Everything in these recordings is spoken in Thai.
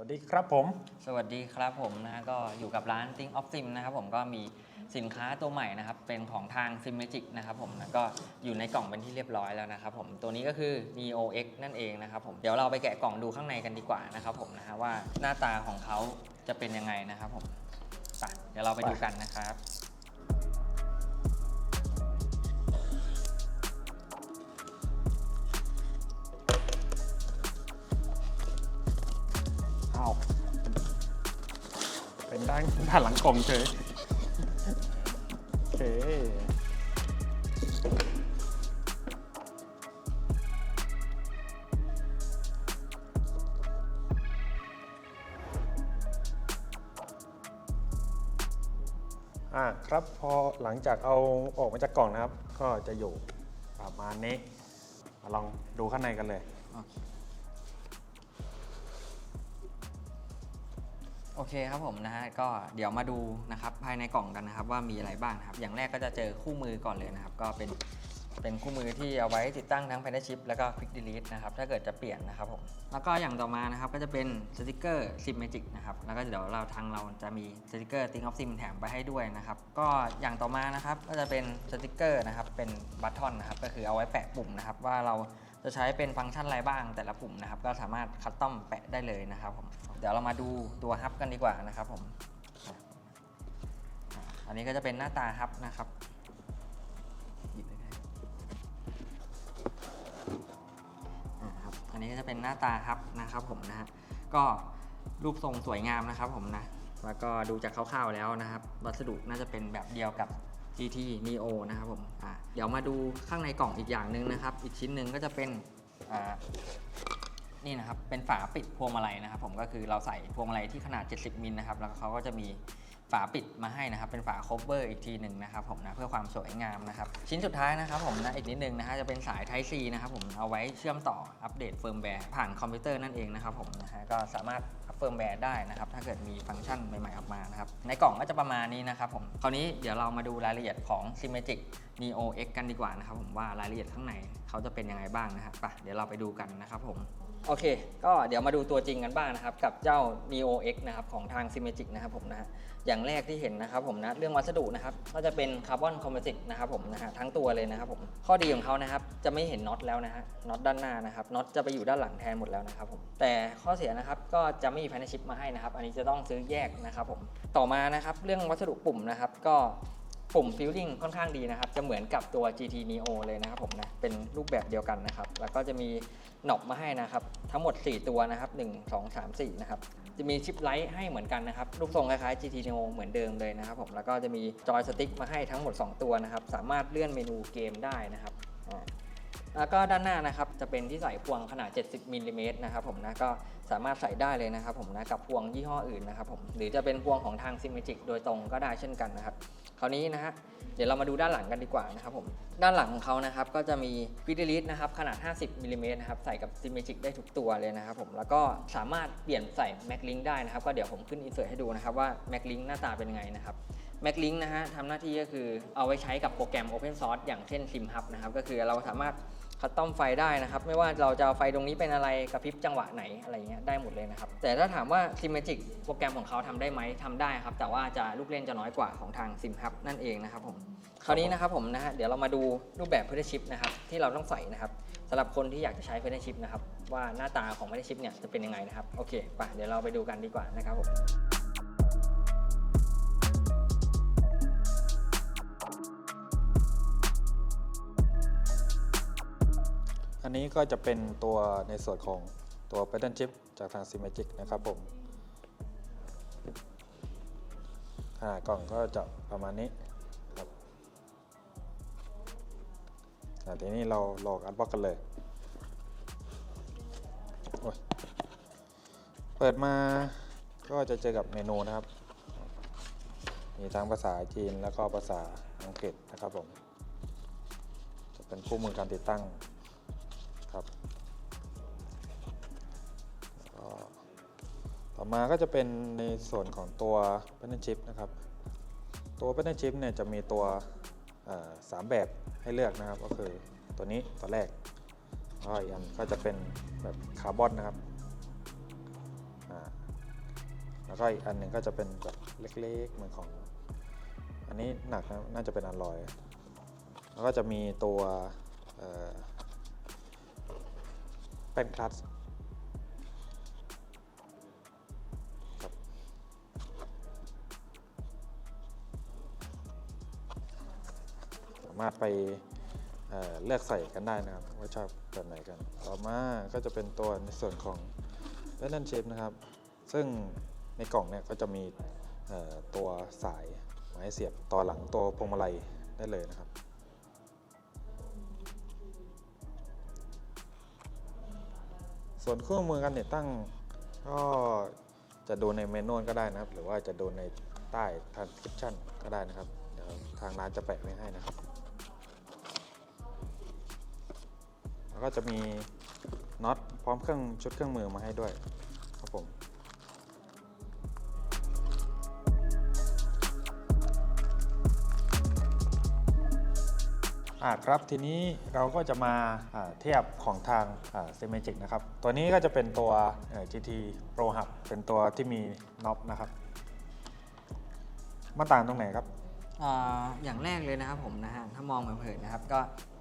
วัสดีครับผม สวัสดีครับผมนะฮะก็อยู่กับร้าน Think of Sim นะครับผมก็มีสินค้าตัวใหม่นะครับ เป็นของทาง Sim Magic นะครับผมนะก็อยู่ในกล่องเป็นที่เรียบร้อยแล้วนะครับผมตัวนี้ก็คือ Neo X นั่นเองนะครับผมเดี๋ยวเราไปแกะกล่องดูข้างในกันดีกว่านะครับผมนะฮะว่าหน้าตาของเขาจะเป็นยังไงนะครับผมไปเดี๋ยวเราไปดูกันนะครับานด้านหลังกล่องเฉยโอเคอ่าครับพอหลังจากเอาออกมาจากกล่องนะครับ ก็จะอยู่ประมาณนี้มาลองดูข้างในกันเลย โอเค เคครับผมนะฮะก็เดี๋ยวมาดูนะครับภายในกล่องกันนะครับว่ามีอะไรบ้างนะครับ อย่างแรกก็จะเจอคู่มือก่อนเลยนะครับ ก็เป็นเป็นคู่มือที่เอาไว้ติดตั้งทั้ง p a n ชิ Chip แล้วก็ Quick Delete นะครับ ถ้าเกิดจะเปลี่ยนนะครับผม แล้วก็อย่างต่อมานะครับก็จะเป็นสติกเกอร์ Sim Magic นะครับ แล้วก็เดี๋ยวเราทางเราจะมีสติกเกอร์ Think of Sim แถมไปให้ด้วยนะครับ ก็อย่างต่อมานะครับก็จะเป็นสติกเกอร์นะครับเป็นบัตทอนนะครับ ก็คือเอาไว้แปะปุ่มนะครับว่าเรา จะใช้เป็นฟังก์ชันอะไรบ้างแต่ละปุ่มนะครับก็สามารถคัสตอมแปะได้เลยนะครับผมเดี๋ยวเรามาดูตัวฮับกันดีกว่านะครับผมอันนี้ก็จะเป็นหน้าตาฮับนะครับหยิบเลยก็ได้อ่าครับอันนี้ก็จะเป็นหน้าตาฮับนะครับผมนะฮะก็รูปทรงสวยงามนะครับผมนะแล้วก็ดูจากคร่าวๆแล้วนะครับ วัสดุน่าจะเป็นแบบเดียวกับ GT Neo นะครับผมอะเดี๋ยวมาดูข้างในกล่องอีกอย่างหนึ่งนะครับ อีกชิ้นหนึ่งก็จะเป็นอ่านี่นะครับ เป็นฝาปิดพวงมาลัยนะครับ ผมก็คือเราใส่พวงมาลัยที่ขนาด 70 มิลนะครับ แล้วเขาก็จะมีฝาปิดมาให้นะครับ เป็นฝาโคเวอร์อีกทีหนึ่งนะครับผมนะ เพื่อความสวยงามนะครับ ชิ้นสุดท้ายนะครับผมนะ อีกนิดนึงนะฮะ จะเป็นสาย Type C นะครับผม เอาไว้เชื่อมต่ออัปเดตเฟิร์มแวร์ผ่านคอมพิวเตอร์นั่นเองนะครับผมนะฮะ ก็สามารถ เฟิร์มแวร์ได้นะครับถ้าเกิดมีฟังก์ชันใหม่ๆออกมานะครับในกล่องก็จะประมาณนี้นะครับผมคราวนี้เดี๋ยวเรามาดูรายละเอียดของ Symmetric Neo X กันดีกว่านะครับผมว่ารายละเอียดข้างในเขาจะเป็นยังไงบ้างนะครับไปเดี๋ยวเราไปดูกันนะครับผม โอเค ก็เดี๋ยวมาดูตัวจริงกันบ้างนะครับ กับเจ้า Neo X นะครับของทาง Symmetric นะครับผมนะฮะอย่างแรกที่เห็นนะครับผมนะเรื่องวัสดุนะครับก็จะเป็นคาร์บอนคอมโพสิตนะครับผมนะฮะทั้งตัวเลยนะครับผมข้อดีของเขานะครับจะไม่เห็นน็อตแล้วนะฮะน็อตด้านหน้านะครับน็อตจะไปอยู่ด้านหลังแทนหมดแล้วนะครับผมแต่ข้อเสียนะครับก็จะไม่มีแพนชิปมาให้นะครับ อันนี้จะต้องซื้อแยกนะครับผมต่อมานะครับเรื่องวัสดุปุ่มนะครับก็ ปุ่มฟิลลิ่งค่อนข้างดีนะครับ จะเหมือนกับตัว GT Neo เลยนะครับผมนะ เป็นรูปแบบเดียวกันนะครับ แล้วก็จะมีหนอบมาให้นะครับ ทั้งหมด 4 ตัวนะครับ 1 2 3 4 นะครับ จะมีชิปไลท์ให้เหมือนกันนะครับ รูปทรงคล้ายๆ GT Neo เหมือนเดิมเลยนะครับผม แล้วก็จะมีจอยสติ๊กมาให้ทั้งหมด 2 ตัวนะครับ สามารถเลื่อนเมนูเกมได้นะครับแล้วก็ด้านหน้านะครับ จะเป็นที่ใส่พวงขนาด 70มิลลิเมตรนะครับผมนะ ก็ สามารถใส่ได้เลยนะครับผมนะกับพวงยี่ห้ออื่นนะครับผมหรือจะเป็นพวงของทาง Symmetric โดยตรงก็ได้เช่นกันนะครับคราวนี้นะฮะเดี๋ยวเรามาดูด้านหลังกันดีกว่านะครับผมด้านหลังของเขานะครับก็จะมีวิด e ลิสนะครับขนาด 50มิลลิเมตรนะครับใส่กับ Symmetric ได้ทุกตัวเลยนะครับผมแล้วก็สามารถเปลี่ยนใส่ Mac Link ได้นะครับก็เดี๋ยวผมขึ้นอินเสิร์ตให้ดูนะครับว่า Mac Link หน้าตาเป็นไงนะครับ Mac Link นะฮะทำหน้าที่ก็คือเอาไว้ใช้กับโปรแกรม Open Source อย่างเช่น SimHub นะครับก็คือเราสามารถ คัสตอมไฟได้นะครับ ไม่ว่าเราจะเอาไฟตรงนี้เป็นอะไรกระพริบจังหวะไหนอะไรเงี้ยได้หมดเลยนะครับ แต่ถ้าถามว่า Symmetric โปรแกรมของเขาทำได้ไหมทำได้ครับ แต่ว่าจะลูกเล่นจะน้อยกว่าของทาง SimHub นั่นเองนะครับผมคราวนี้นะครับผมนะฮะเดี๋ยวเรามาดูรูปแบบ p e d a Chip นะครับที่เราต้องใส่นะครับสำหรับคนที่อยากจะใช้ p e d a Chip นะครับว่าหน้าตาของ p e d a Chip เนี่ยจะเป็นยังไงนะครับโอเคไปเดี๋ยวเราไปดูกันดีกว่านะครับผม อันนี้ก็จะเป็นตัวในส่วนของตัว Pattern Chip จากทาง Symmetric นะครับผมขนาดกล่องก็จะประมาณนี้ครับอ่ทีนี้เราลองอันบ็อกกันเลยโอ้ยเปิดมาก็จะเจอกับเมนูนะครับ มีทั้งภาษาจีนแล้วก็ภาษาอังกฤษนะครับผม จะเป็นคู่มือการติดตั้ง ต่อมาก็จะเป็นในส่วนของตัว p a n n e l Chip นะครับ ตัว p a n n e l Chip เนี่ยจะมีตัวสามแบบให้เลือกนะครับ ก็คือตัวนี้ตัวแรกแล้วก็อีกอันก็จะเป็นแบบคาร์บอนนะครับอ่าแล้วก็อีกอันหนึ่งก็จะเป็นแบบเล็กๆเหมือนของ อันนี้หนักนะน่าจะเป็นอันลอย แล้วก็จะมีตัวแป้นคลัตช์ารถไปเเลือกใส่กันได้นะครับว่าชอบแบบไหนกัน ต่อมาก็จะเป็นตัวในส่วนของ b a l a n c e shape นะครับ ซึ่งในกล่องเนี่ยก็จะมีตัวสายมาให้เสียบต่อหลังตัวพวงมาลัยได้เลยนะครับส่วนเครื่องมือการติดตั้งก็จะดูในเมนูก็ได้นะครับ หรือว่าจะดูในใต้ transcription ก็ได้นะครับเดี๋ยวทางร้านจะแปะไว้ให้นะครับ แล้วก็จะมีน็อตพร้อมเครื่องชุดเครื่องมือมาให้ด้วยครับผมอ่าครับทีนี้เราก็จะมาเทียบของทางเซมิจิกนะครับ ตัวนี้ก็จะเป็นตัว GT Pro Hub เป็นตัวที่มีน็อปนะครับมาต่างตรงไหนครับ อย่างแรกเลยนะครับผมนะฮะถ้ามองเผินๆนะครับ ก็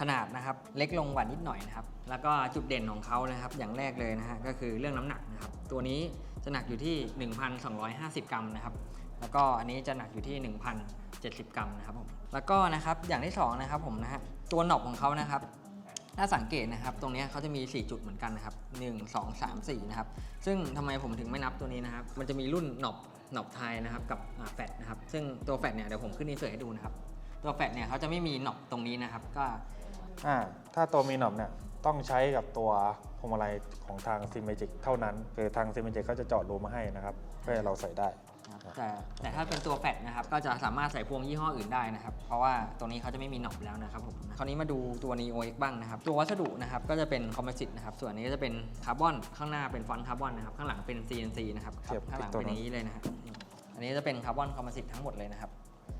ขนาดนะครับเล็กลงกว่านิดหน่อยนะครับ แล้วก็จุดเด่นของเขานะครับ อย่างแรกเลยนะฮะก็คือเรื่องน้ำหนักนะครับ ตัวนี้จะหนักอยู่ที่ 1,250 กรัมนะครับ แล้วก็อันนี้จะหนักอยู่ที่ 1,070 กรัมนะครับผมแล้วก็นะครับอย่างที่สองนะครับผมนะฮะตัวหนอบของเขานะครับถ้าสังเกตนะครับ ตรงนี้เขาจะมี 4 จุดเหมือนกันนะครับ 1 2 3 4 นะครับ ซึ่งทำไมผมถึงไม่นับตัวนี้นะครับ มันจะมีรุ่นหนอบ หนอบไทยนะครับกับแฟตนะครับซึ่งตัวแฟตเนี่ยเดี๋ยวผมขึ้นอินเสิร์ตให้ดูนะครับตัวแฟตเนี่ยเขาจะไม่มีหนอบตรงนี้นะครับก็อ่าถ้าตัวมีหนอบเนี่ยต้องใช้กับตัวพวงมาลัยของทางซิมเมจิกเท่านั้น คือทางซิมเมจิกเขาจะเจาะรูมาให้นะครับเพื่อให้เราใส่ได้ แต่แต่ถ้าเป็นตัวแฟตนะครับก็จะสามารถใส่พวงยี่ห้ออื่นได้นะครับ เพราะว่าตัวนี้เขาจะไม่มีหนอบแล้วนะครับผมคราวนี้มาดูตัว Neo X บ้างนะครับ ตัววัสดุนะครับก็จะเป็นคอมโพสิตนะครับส่วนนี้ก็จะเป็นคาร์บอนข้างหน้าเป็นฟอนต์คาร์บอนนะครับข้างหลังเป็น CNC นะครับเทียบข้างหลังติดตัวเป็นอย่างนี้เลยนะฮะอันนี้จะเป็นคาร์บอนคอมโพสิตทั้งหมดเลยนะครับ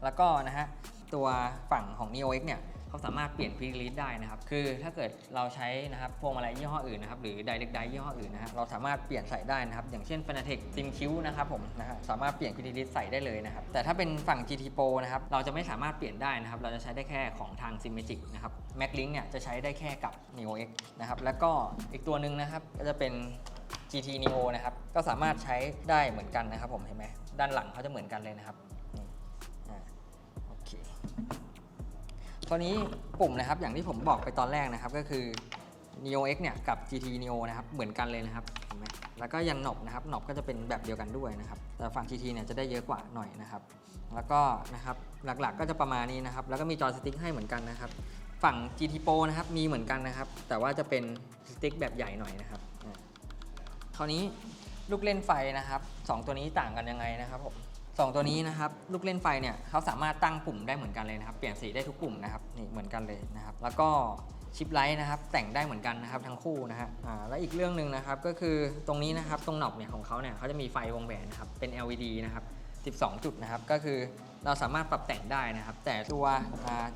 แล้วก็นะฮะตัวฝั่งของ Neo X เนี่ย เขาสามารถเปลี่ยนพรีลีดได้นะครับคือถ้าเกิดเราใช้นะครับพวงมาลัยยี่ห้ออื่นนะครับหรือ Direct Drive ยี่ห้ออื่นนะฮะเราสามารถเปลี่ยนใส่ได้นะครับอย่างเช่น Fanatec Sim Q นะครับผมนะฮะสามารถเปลี่ยนพรีลีดใส่ได้เลยนะครับแต่ถ้าเป็นฝั่ง GT Pro นะครับเราจะไม่สามารถเปลี่ยนได้นะครับเราจะใช้ได้แค่ของทาง Simagic นะครับ Mac Link เนี่ยจะใช้ได้แค่กับ Neo X นะครับแล้วก็อีกตัวหนึ่งนะครับก็จะเป็น GT Neo นะครับก็สามารถใช้ได้เหมือนกันนะครับผมเห็นไหมด้านหลังเขาจะเหมือนกันเลยนะครับ คราวนี้ปุ่มนะครับอย่างที่ผมบอกไปตอนแรกนะครับก็คือ Neo X เนี่ยกับ GT Neo นะครับเหมือนกันเลยนะครับเห็นไหมแล้วก็ยันหนบนะครับหนบก็จะเป็นแบบเดียวกันด้วยนะครับแต่ฝั่ง GT เนี่ยจะได้เยอะกว่าหน่อยนะครับแล้วก็นะครับหลักๆก็จะประมาณนี้นะครับแล้วก็มีจอสติ๊กให้เหมือนกันนะครับฝั่ง GT Pro นะครับมีเหมือนกันนะครับแต่ว่าจะเป็นสติ๊กแบบใหญ่หน่อยนะครับอ่าคราวนี้ลูกเล่นไฟนะครับสองตัวนี้ต่างกันยังไงนะครับผม สองตัวนี้นะครับลูกเล่นไฟเนี่ยเขาสามารถตั้งปุ่มได้เหมือนกันเลยนะครับ เปลี่ยนสีได้ทุกปุ่มนะครับนี่เหมือนกันเลยนะครับ แล้วก็ชิปไลท์นะครับ แต่งได้เหมือนกันนะครับทั้งคู่นะฮะอ่าแล้วอีกเรื่องหนึ่งนะครับก็คือตรงนี้นะครับตรงหนอบเนี่ยของเขาเนี่ยเขาจะมีไฟวงแหวนนะครับเป็น LED นะครับ12 จุดนะครับก็คือเราสามารถปรับแต่งได้นะครับ แต่ตัว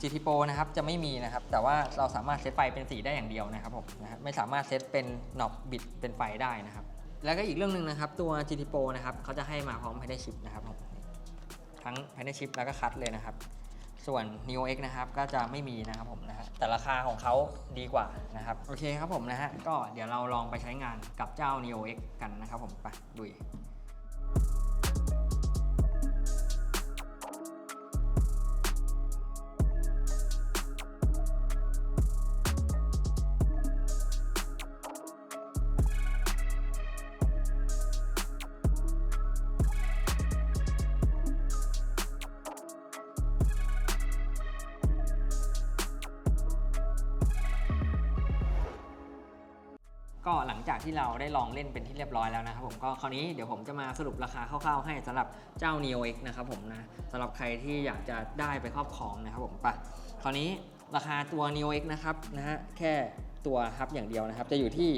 GT Pro นะครับจะไม่มีนะครับ แต่ว่าเราสามารถเซตไฟเป็นสีได้อย่างเดียวนะครับผมนะฮะไม่สามารถเซตเป็นหนอบบิดเป็นไฟได้นะครับ แล้วก็อีกเรื่องหนึ่งนะครับ ตัว GT Pro นะครับเขาจะให้มาพร้อมแพนเดชิปนะครับผมทั้งแพนเดชิปแล้วก็คัตเลยนะครับ ส่วน Neo X นะครับก็จะไม่มีนะครับผมนะฮะแต่ราคาของเขาดีกว่านะครับ โอเคครับผมนะฮะก็เดี๋ยวเราลองไปใช้งานกับเจ้า Neo X กันนะครับผมไปดู ก็หลังจากที่เราได้ลองเล่นเป็นที่เรียบร้อยแล้วนะครับผมก็คราวนี้เดี๋ยวผมจะมาสรุปราคาคร่าวๆให้สำหรับเจ้า Neo X นะครับผมนะสำหรับใครที่อยากจะได้ไปครอบครองนะครับผมปะคราวนี้ราคาตัว Neo X นะครับนะฮะแค่ตัวฮับอย่างเดียวนะครับ จะอยู่ที่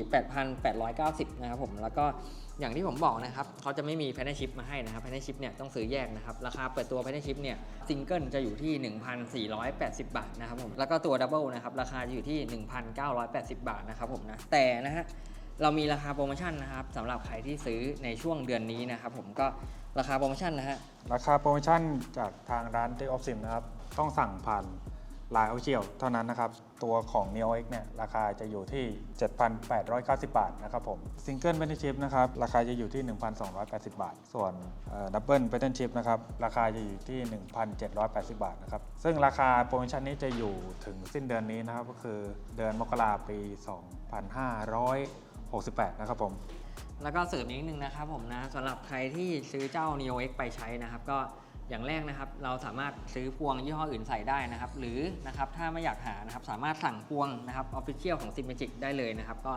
8,890 นะครับผมแล้วก็ อย่างที่ผมบอกนะครับเขาจะไม่มีแพนชิปมาให้นะครับแพนชิปเนี่ยต้องซื้อแยกนะครับ ราคาเปิดตัวแพนชิปเนี่ยซิงเกิลจะอยู่ที่ 1,480 บาทนะครับผมแล้วก็ตัวดับเบิลนะครับราคาจะอยู่ที่ 1,980 บาทนะครับผมนะแต่นะฮะเรามีราคาโปรโมชั่นนะครับสำหรับใครที่ซื้อในช่วงเดือนนี้นะครับผมก็ราคาโปรโมชั่นนะฮะราคาโปรโมชั่นจากทางร้าน Take Off Sim นะครับต้องสั่งผ่าน Line Official เท่านั้นนะครับ ตัวของ Neo X เนี่ยราคาจะอยู่ที่ 7,890 บาทนะครับผม Single Pattern Chip นะครับ ราคาจะอยู่ที่ 1,280 บาท ส่วนเอ่อ Double Pattern Chip นะครับ ราคาจะอยู่ที่ 1,780 บาทนะครับ ซึ่งราคาโปรโมชั่นนี้จะอยู่ถึงสิ้นเดือนนี้นะครับ ก็คือเดือนมกราปี 2568 นะครับผมแล้วก็เสริมอีกนิดนึงนะครับผมนะสำหรับใครที่ซื้อเจ้า Neo X ไปใช้นะครับก็ อย่างแรกนะครับเราสามารถซื้อพวงยี่ห้ออื่นใส่ได้นะครับ หรือนะครับถ้าไม่อยากหานะครับสามารถสั่งพวงนะครับ Official ของ Simagic ได้เลยนะครับ ก็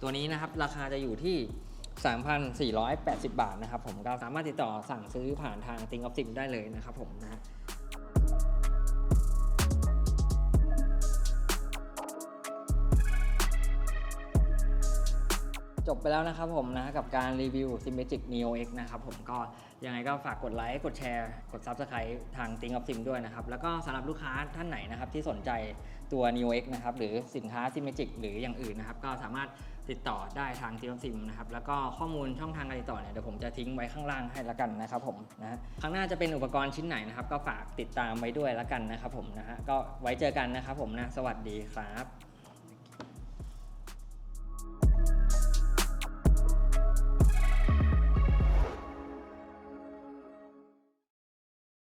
ตัวนี้นะครับราคาจะอยู่ที่ 3,480 บาทนะครับ ผมก็สามารถติดต่อสั่งซื้อผ่านทาง Think of Sim ได้เลยนะครับผมนะจบไปแล้วนะครับผมนะกับการรีวิว Symmetric Neo X นะครับผมก็ ยังไงก็ฝากกดไลค์ กดแชร์ กด Subscribe ทาง Think of Sim ด้วยนะครับ แล้วก็สำหรับลูกค้าท่านไหนนะครับที่สนใจตัว Neo X นะครับหรือสินค้า s y m m e t i c หรืออย่างอื่นนะครับ ก็สามารถติดต่อได้ทาง Think of Sim นะครับ แล้วก็ข้อมูลช่องทางการติดต่อเนี่ยเดี๋ยวผมจะทิ้งไว้ข้างล่างให้ละกันนะครับผมนะครั้งหน้าจะเป็นอุปกรณ์ชิ้นไหนนะครับก็ฝากติดตามไว้ด้วยละกันนะครับผมนะฮะก็ไว้เจอกันนะครับผมนะสวัสดีครับ